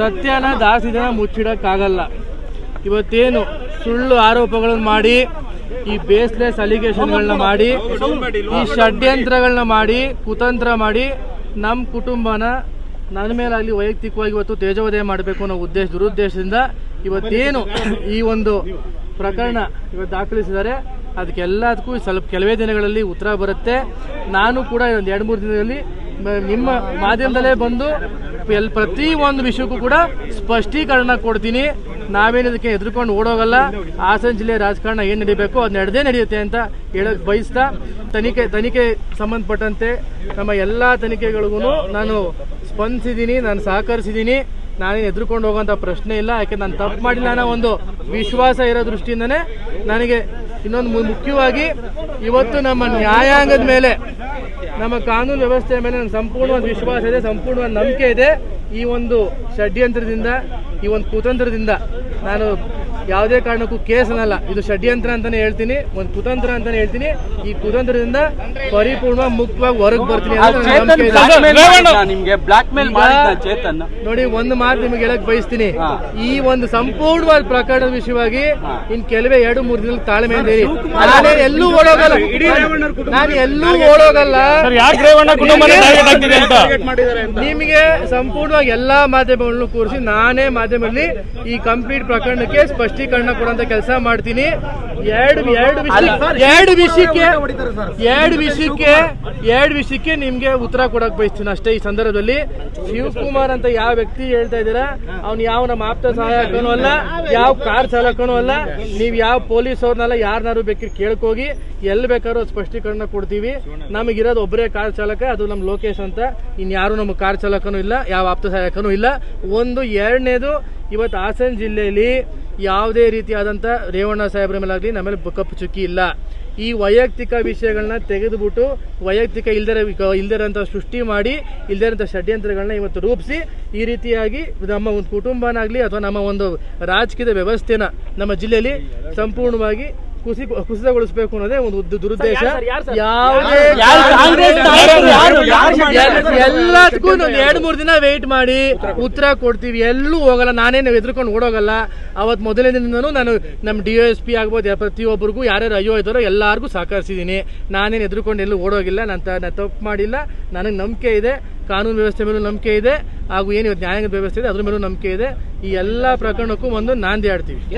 ಸತ್ಯನ ಜಾಸ್ತಿ ಜನ ಮುಚ್ಚಿಡೋಕ್ಕಾಗಲ್ಲ. ಇವತ್ತೇನು ಸುಳ್ಳು ಆರೋಪಗಳನ್ನು ಮಾಡಿ, ಈ ಬೇಸ್ಲೆಸ್ ಅಲಿಗೇಷನ್ಗಳನ್ನ ಮಾಡಿ, ಈ ಷಡ್ಯಂತ್ರಗಳನ್ನ ಮಾಡಿ, ಕುತಂತ್ರ ಮಾಡಿ ನಮ್ಮ ಕುಟುಂಬನ ನನ್ನ ಮೇಲಾಗಲಿ ವೈಯಕ್ತಿಕವಾಗಿ ಇವತ್ತು ತೇಜೋದಯ ಮಾಡಬೇಕು ಅನ್ನೋ ಉದ್ದೇಶ, ದುರುದ್ದೇಶದಿಂದ ಇವತ್ತೇನು ಈ ಒಂದು ಪ್ರಕರಣ ಇವತ್ತು ದಾಖಲಿಸಿದ್ದಾರೆ. ಅದಕ್ಕೆಲ್ಲದಕ್ಕೂ ಸ್ವಲ್ಪ ಕೆಲವೇ ದಿನಗಳಲ್ಲಿ ಉತ್ತರ ಬರುತ್ತೆ. ನಾನು ಕೂಡ ಒಂದು ಎರಡು ಮೂರು ದಿನದಲ್ಲಿ ನಿಮ್ಮ ಮಾಧ್ಯಮದಲ್ಲೇ ಬಂದು ಎಲ್ ಪ್ರತಿ ಒಂದು ವಿಷಯಕ್ಕೂ ಕೂಡ ಸ್ಪಷ್ಟೀಕರಣ ಕೊಡ್ತೀನಿ. ನಾವೇನು ಇದಕ್ಕೆ ಎದುರುಕೊಂಡು ಓಡೋಗಲ್ಲ. ಹಾಸನ ಜಿಲ್ಲೆ ರಾಜಕಾರಣ ಏನು ನಡಿಬೇಕು, ಅದು ನಡೆದೇ ನಡೆಯುತ್ತೆ ಅಂತ ಹೇಳಕ್ ಬಯಸ್ತಾ, ತನಿಖೆ ತನಿಖೆ ಸಂಬಂಧಪಟ್ಟಂತೆ ನಮ್ಮ ಎಲ್ಲ ತನಿಖೆಗಳಿಗೂ ನಾನು ಸ್ಪಂದಿಸಿದ್ದೀನಿ ನಾನು ಸಹಕರಿಸಿದ್ದೀನಿ ನಾನೇನು ಎದುರುಕೊಂಡು ಹೋಗೋಂಥ ಪ್ರಶ್ನೆ ಇಲ್ಲ, ಯಾಕೆ ನಾನು ತಪ್ಪು ಮಾಡಿಲ್ಲ ಅನ್ನೋ ಒಂದು ವಿಶ್ವಾಸ ಇರೋ ದೃಷ್ಟಿಯಿಂದನೇ ನನಗೆ ಇನ್ನೊಂದು ಮುಖ್ಯವಾಗಿ ಇವತ್ತು ನಮ್ಮ ನ್ಯಾಯಾಂಗದ ಮೇಲೆ ನಮ್ಮ ಕಾನೂನು ವ್ಯವಸ್ಥೆಯ ಮೇಲೆ ನನ್ನ ಸಂಪೂರ್ಣವಾದ ವಿಶ್ವಾಸ ಇದೆ ಸಂಪೂರ್ಣವಾದ ನಂಬಿಕೆ ಇದೆ. ಈ ಒಂದು ಷಡ್ಯಂತ್ರದಿಂದ, ಈ ಒಂದು ಕುತಂತ್ರದಿಂದ ನಾನು ಯಾವುದೇ ಕಾರಣಕ್ಕೂ ಕೇಸ್ ಅನ್ನಲ್ಲ ಇದು ಷಡ್ಯಂತ್ರ ಅಂತಾನೆ ಹೇಳ್ತೀನಿ ಒಂದು ಕುತಂತ್ರ ಅಂತಾನೆ ಹೇಳ್ತೀನಿ. ಈ ಕುತಂತ್ರದಿಂದ ಪರಿಪೂರ್ಣ ಮುಕ್ತವಾಗಿ ಹೊರಗೆ ಬರ್ತೀನಿ ನೋಡಿ ಒಂದು ಮಾತು ನಿಮ್ಗೆ ಹೇಳಕ್ ಬಯಸ್ತೀನಿ. ಈ ಒಂದು ಸಂಪೂರ್ಣವಾದ ಪ್ರಕರಣದ ವಿಷಯವಾಗಿ ಇನ್ ಕೆಲವೇ ಎರಡು ಮೂರು ದಿನ ತಾಳ್ಮೆ ನಾನು ನಾನೇ ಎಲ್ಲೂ ಓಡೋಗಲ್ಲ. ನಾನು ಎಲ್ಲೂ ಓಡೋಗಲ್ಲ. ಯಾಕೆ ರೇವಣ್ಣ ಕುಟುಂಬನೇ ಟಾರ್ಗೆಟ್ ಆಗ್ತಿದೆ ಅಂತ? ನಿಮಗೆ ಸಂಪೂರ್ಣವಾಗಿ ಎಲ್ಲಾ ಮಾಧ್ಯಮಗಳನ್ನು ಕೂರಿಸಿ ನಾನೇ ಮಾಧ್ಯಮದಲ್ಲಿ ಈ ಕಂಪ್ಲೀಟ್ ಪ್ರಕರಣಕ್ಕೆ ಸ್ಪಷ್ಟೀಕರಣ ಕೊಡುವಂತ ಕೆಲಸ ಮಾಡ್ತೀನಿ. ಎರಡು ಎರಡು ವಿಷಯ ಎರಡು ವಿಷಯಕ್ಕೆ ಎರಡು ವಿಷಯಕ್ಕೆ ಎರಡು ವಿಷಯಕ್ಕೆ ನಿಮ್ಗೆ ಉತ್ತರ ಕೊಡಕ್ ಬಯಸ್ತೀನಿ ಅಷ್ಟೇ ಈ ಸಂದರ್ಭದಲ್ಲಿ. ಶಿವಕುಮಾರ್ ಅಂತ ಯಾವ ವ್ಯಕ್ತಿ ಹೇಳ್ತಾ ಇದ್ದೀರಾ? ಅವ್ನು ಯಾವ ನಮ್ಮ ಆಪ್ತ ಸಹಾಯಕನೂ ಅಲ್ಲ ಯಾವ ಕಾರ್ ಚಾಲಕನೂ ಅಲ್ಲ. ನೀವ್ ಯಾವ ಪೊಲೀಸ್ ಅವ್ರನ್ನೆಲ್ಲ ಯಾರನ್ನಾರು ಬೇಕಿದ್ರೆ ಕೇಳ್ಕೋಗಿ ಎಲ್ಲಿ ಬೇಕಾದ್ರೂ ಸ್ಪಷ್ಟೀಕರಣ ಕೊಡ್ತೀವಿ. ನಮಗಿರೋದು ಒಬ್ಬರೇ ಕಾರ್ ಚಾಲಕ ಅದು ನಮ್ಮ ಲೋಕೇಶ್ ಅಂತ. ಇನ್ಯಾರು ನಮ್ಮ ಕಾರ್ ಚಾಲಕನೂ ಇಲ್ಲ ಯಾವ ಆಪ್ತ ಸಹಾಯಕನೂ ಇಲ್ಲ. ಒಂದು ಎರಡನೇದು ಇವತ್ತು ಹಾಸನ ಜಿಲ್ಲೆಯಲ್ಲಿ ಯಾವುದೇ ರೀತಿಯಾದಂಥ ರೇವಣ್ಣ ಸಾಹೇಬ್ರ ಮೇಲಾಗಲಿ ನಮ್ಮಲ್ಲಿ ಕಪ್ಪು ಚುಕ್ಕಿ ಇಲ್ಲ. ಈ ವೈಯಕ್ತಿಕ ವಿಷಯಗಳನ್ನ ತೆಗೆದುಬಿಟ್ಟು ವೈಯಕ್ತಿಕ ಇಲ್ದರ ಇಲ್ದಿರೋಂಥ ಸೃಷ್ಟಿ ಮಾಡಿ, ಇಲ್ದಿರೋಂಥ ಷಡ್ಯಂತ್ರಗಳನ್ನ ಇವತ್ತು ರೂಪಿಸಿ, ಈ ರೀತಿಯಾಗಿ ನಮ್ಮ ಒಂದು ಕುಟುಂಬನಾಗಲಿ ಅಥವಾ ನಮ್ಮ ಒಂದು ರಾಜಕೀಯದ ವ್ಯವಸ್ಥೆನ ನಮ್ಮ ಜಿಲ್ಲೆಯಲ್ಲಿ ಸಂಪೂರ್ಣವಾಗಿ ಕುಸಿ ಕುಸಿತಗೊಳಿಸಬೇಕು ಅನ್ನೋದೇ ಒಂದು ದುರುದ್ದೇಶ. ಯಾವುದೇ ಎಲ್ಲದಕ್ಕೂ ಒಂದು ಎರಡು ಮೂರು ದಿನ ವೇಟ್ ಮಾಡಿ ಉತ್ತರ ಕೊಡ್ತೀವಿ. ಎಲ್ಲೂ ಹೋಗಲ್ಲ. ನಾನೇನು ಎದ್ರುಕೊಂಡು ಓಡೋಗಲ್ಲ. ಅವತ್ತು ಮೊದಲನೇ ದಿನದೂ ನಾನು ನಮ್ಮ ಡಿ ಎಸ್ ಪಿ ಆಗ್ಬೋದು ಪ್ರತಿಯೊಬ್ಬರಿಗೂ ಯಾರ್ಯಾರು ಅಯ್ಯೋ ಇದ್ದಾರೋ ಎಲ್ಲರಿಗೂ ಸಹಕರಿಸಿದೀನಿ ನಾನೇನು ಎದ್ರುಕೊಂಡು ಎಲ್ಲೂ ಓಡೋಗಿಲ್ಲ. ನಾನು ತ- ತಪ್ಪು ಮಾಡಿಲ್ಲ. ನನಗೆ ನಂಬಿಕೆ ಇದೆ. ಕಾನೂನು ವ್ಯವಸ್ಥೆ ಮೇಲೂ ನಂಬಿಕೆ ಇದೆ. ಹಾಗೂ ಏನು ಇವತ್ತು ನ್ಯಾಯಾಂಗದ ವ್ಯವಸ್ಥೆ ಇದೆ ಅದ್ರ ಮೇಲೂ ನಂಬಿಕೆ ಇದೆ. ಈ ಎಲ್ಲ ಪ್ರಕರಣಕ್ಕೂ ಒಂದು ನಾಂದಿ ಆಡ್ತೀವಿ.